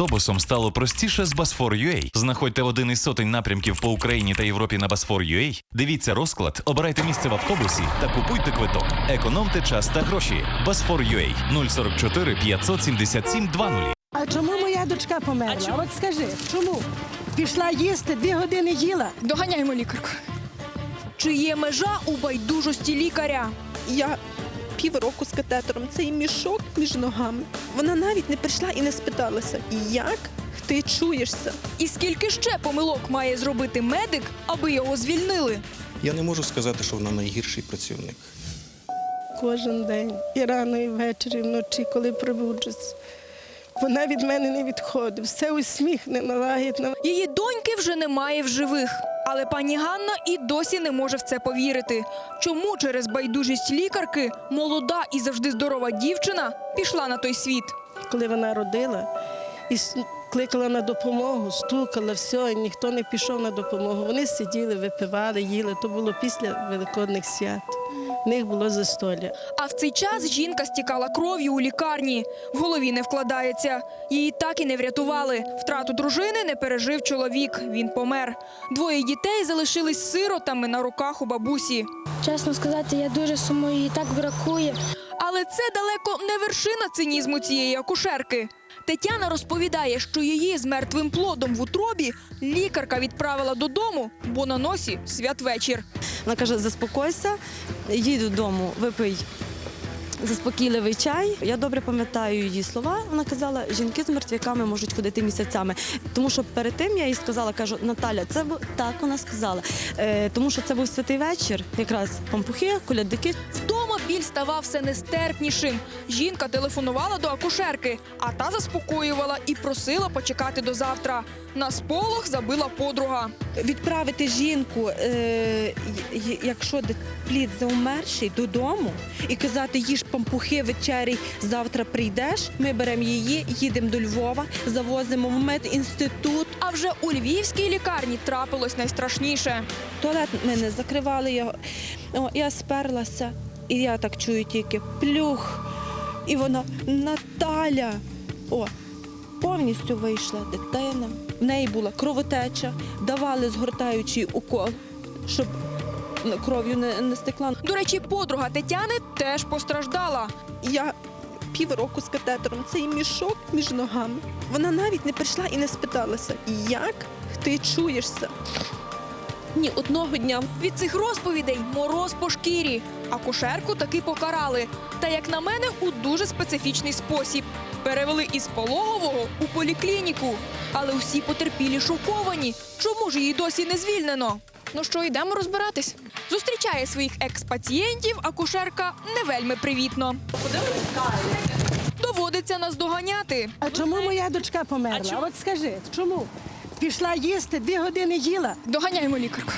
автобусом стало простіше з Басфор.ua. Знаходьте один із сотень напрямків по Україні та Європі на Басфор.ua, Дивіться розклад, обирайте місце в автобусі та купуйте квиток. Економте час та гроші. Басфор.ua 044 577 20. А чому моя дочка померла? От скажи, чому? Пішла їсти, дві години їла. Доганяємо лікарку. Чи є межа у байдужості лікаря? Я півроку з катетером, цей мішок між ногами. Вона навіть не прийшла і не спиталася, як ти чуєшся. І скільки ще помилок має зробити медик, аби його звільнили? Я не можу сказати, що вона найгірший працівник. Кожен день, і рано, і ввечері, і вночі, коли пробуджусь. Вона від мене не відходить, все усміхнена, лагідна. Її доньки вже немає в живих. Але пані Ганна і досі не може в це повірити. Чому через байдужість лікарки молода і завжди здорова дівчина пішла на той світ? Коли вона родила і кликала на допомогу, стукала, все, і ніхто не пішов на допомогу. Вони сиділи, випивали, їли. То було після великодних свят. В них було застолля. А в цей час жінка стікала кров'ю у лікарні. В голові не вкладається. Її так і не врятували. Втрату дружини не пережив чоловік. Він помер. Двоє дітей залишились сиротами на руках у бабусі. Чесно сказати, я дуже сумую, її так бракує. Але це далеко не вершина цинізму цієї акушерки. Тетяна розповідає, що її з мертвим плодом в утробі лікарка відправила додому, бо на носі святвечір. Вона каже: заспокойся, їдь додому, випий заспокійливий чай. Я добре пам'ятаю її слова. Вона казала, жінки з мертвяками можуть ходити місяцями. Тому що перед тим я їй сказала, кажу, Наталя, це бу- так вона сказала. Е, тому що це був святий вечір, якраз пампухи, колядники. Біль ставав все нестерпнішим. Жінка телефонувала до акушерки, а та заспокоювала і просила почекати до завтра. На сполох забила подруга. Відправити жінку, е, якщо плід заумерший, додому і казати, їж пампухи вечері, завтра прийдеш. Ми беремо її, їдемо до Львова, завозимо в медінститут. А вже у львівській лікарні трапилось найстрашніше. Туалет ми не закривали його. О, я сперлася, і я так чую тільки плюх. І вона Наталя. О, повністю вийшла дитина. В неї була кровотеча, давали згортаючий укол, щоб кров'ю не, не стекла. До речі, подруга Тетяни теж постраждала. Я півроку з катетером, цей мішок між ногами. Вона навіть не прийшла і не спиталася, як ти чуєшся. Ні, одного дня Від цих розповідей мороз по шкірі. Акушерку таки покарали. Та, як на мене, у дуже специфічний спосіб. Перевели із пологового у поліклініку. Але усі потерпілі шоковані. Чому ж її досі не звільнено? Ну що, йдемо розбиратись. Зустрічає своїх екс-пацієнтів акушерка не вельми привітно. Доводиться нас доганяти. А чому моя дочка померла? От скажи, чому? Пішла їсти, дві години їла. Доганяємо лікарку.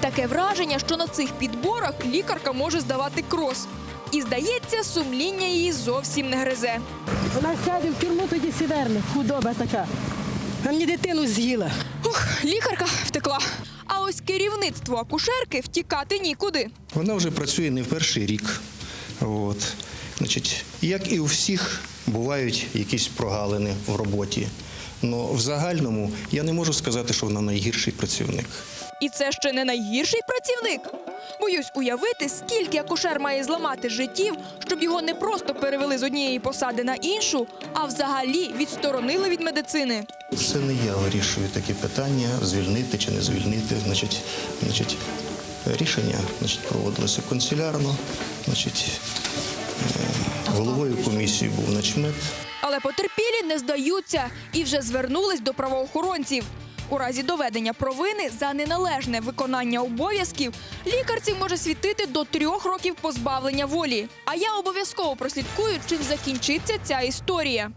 Таке враження, що на цих підборах лікарка може здавати крос. І здається, сумління її зовсім не гризе. Вона сяде в тюрму, тоді сіверне, худоба така. А мені дитину з'їла. Ух, лікарка втекла. А ось керівництво акушерки втікати нікуди. Вона вже працює не в перший рік. От. Значить, як і у всіх, бувають якісь прогалини в роботі. Але в загальному я не можу сказати, що вона найгірший працівник. І це ще не найгірший працівник. Боюсь уявити, скільки акушер має зламати життів, щоб його не просто перевели з однієї посади на іншу, а взагалі відсторонили від медицини. Це не я вирішую такі питання, звільнити чи не звільнити. Значить, значить, рішення значить, проводилося консилярно. Значить, головою комісії був начмет. Але потерпілі не здаються і вже звернулись до правоохоронців. У разі доведення провини за неналежне виконання обов'язків лікарці може світити до трьох років позбавлення волі. А я обов'язково прослідкую, чим закінчиться ця історія.